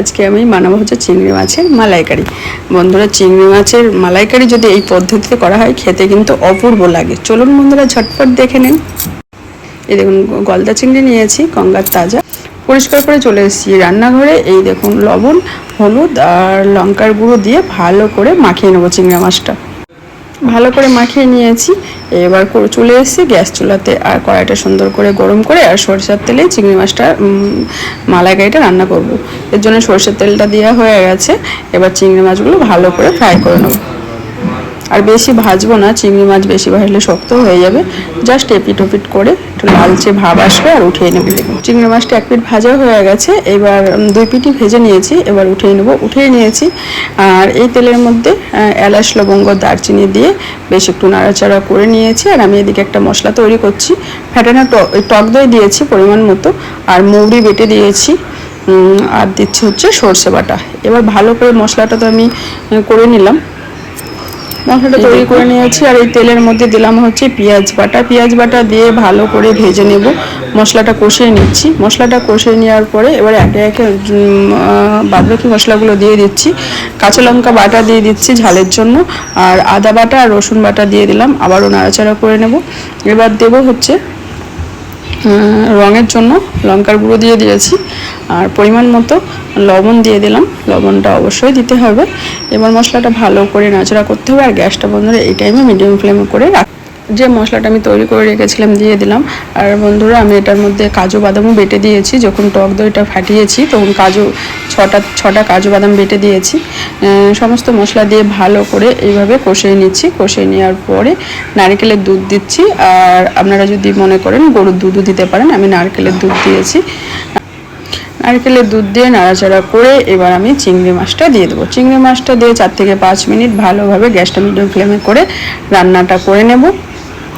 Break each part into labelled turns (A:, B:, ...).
A: আজকে আমি বানাবো হচ্ছে চিংড়ি মাছের মালাইকারি। বন্ধুরা, চিংড়ি মাছের মালাইকারি যদি এই পদ্ধতিতে করা হয়, খেতে কিন্তু অপূর্ব লাগে। চলুন বন্ধুরা, ঝটপট দেখে নিন। এই দেখুন গলদা চিংড়ি নিয়েছি, গঙ্গার তাজা। পরিষ্কার করে চলে এসেছি রান্নাঘরে। এই দেখুন, লবণ, হলুদ আর লঙ্কার গুঁড়ো দিয়ে ভালো করে মাখিয়ে নেব চিংড়ি মাছটা। ভালো করে মাখিয়ে নিয়েছি। এবার চলে এসেছি, গ্যাস চুলাতে আর কড়াইটা সুন্দর করে গরম করে আর সরষের তেলে চিংড়ি মাছটা মালাইকারিটা রান্না করব। এর জন্য সরষের তেলটা দেওয়া হয়ে গেছে। এবার চিংড়ি মাছগুলো ভালো করে ফ্রাই করে নেব। আর বেশি ভাজবো না, চিংড়ি মাছ বেশি ভাজলে শক্ত হয়ে যাবে। জাস্ট এপিট ওপিট করে একটু লালচে ভাব আসবে আর উঠিয়ে নেবে। দেখুন, চিংড়ি মাছটা এক পিট ভাজা হয়ে গেছে, এবার দুই পিঠই ভেজে নিয়েছি, এবার উঠিয়ে নেব, উঠিয়ে নিয়েছি। আর এই তেলের মধ্যে এলাচ, লবঙ্গ, দারচিনি দিয়ে বেশ একটু নাড়াচাড়া করে নিয়েছি। আর আমি এদিকে একটা মশলা তৈরি করছি। ফ্যাটানো টক দই দিয়েছি পরিমাণ মতো, আর মৌরি বেটে দিয়েছি। আর দিচ্ছি হচ্ছে সর্ষে বাটা। এবার ভালো করে মশলাটা তো আমি করে নিলাম। মশলাটা তৈরি করে নিয়েছি আর এই তেলের মধ্যে দিলাম হচ্ছে পেঁয়াজ বাটা। পেঁয়াজ বাটা দিয়ে ভালো করে ভেজে নেব। মশলাটা কষিয়ে নিচ্ছি। মশলাটা কষিয়ে নেওয়ার পরে এবার একে একে বাদবাকি মশলাগুলো দিয়ে দিচ্ছি। কাঁচা লঙ্কা বাটা দিয়ে দিচ্ছি ঝালের জন্য। আর আদা বাটা আর রসুন বাটা দিয়ে দিলাম। আবারও নাড়াচাড়া করে নেব। এবার দেব হচ্ছে রঙের জন্য লঙ্কার গুঁড়ো দিয়ে দিয়েছি। আর পরিমাণ মতো লবণ দিয়ে দিলাম। লবণটা অবশ্যই দিতে হবে। এবার মশলাটা ভালো করে নাচড়া করতে হবে। আর গ্যাসটা বন্ধ এই টাইমে মিডিয়াম ফ্লেমে করে রাখ যে মশলাটা আমি তৈরি করে রেখেছিলাম, দিয়ে দিলাম। আর বন্ধুরা, আমি এটার মধ্যে কাজু বাদামও বেটে দিয়েছি। যখন টক দইটা ফাটিয়েছি, তখন কাজু, ছটা ছটা কাজু বাদাম বেটে দিয়েছি। সমস্ত মশলা দিয়ে ভালো করে এইভাবে কষিয়ে নিচ্ছি। কষিয়ে নেওয়ার পরে নারকেলের দুধ দিচ্ছি। আর আপনারা যদি মনে করেন গরুর দুধও দিতে পারেন, আমি নারকেলের দুধ দিয়েছি। নারকেলের দুধ দিয়ে নাড়াচাড়া করে এবার আমি চিংড়ি মাছটা দিয়ে দেবো। চিংড়ি মাছটা দিয়ে চার থেকে পাঁচ মিনিট ভালোভাবে গ্যাসটা মিডিয়াম ফ্লেমে করে রান্নাটা করে নেব।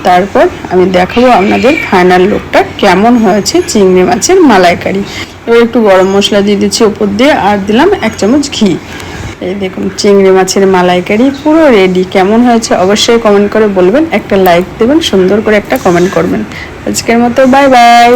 A: তারপর আমি দেখাবো আপনাদের ফাইনাল লুকটা কেমন হয়েছে চিংড়ি মাছের মালাইকারি। এবার একটু গরম মশলা দিয়ে দিচ্ছি ওপর দিয়ে, আর দিলাম এক চামচ ঘি। এই দেখুন, চিংড়ি মাছের মালাইকারি পুরো রেডি কেমন হয়েছে অবশ্যই কমেন্ট করে বলবেন, একটা লাইক দেবেন, সুন্দর করে একটা কমেন্ট করবেন। আজকের মতো বাই বাই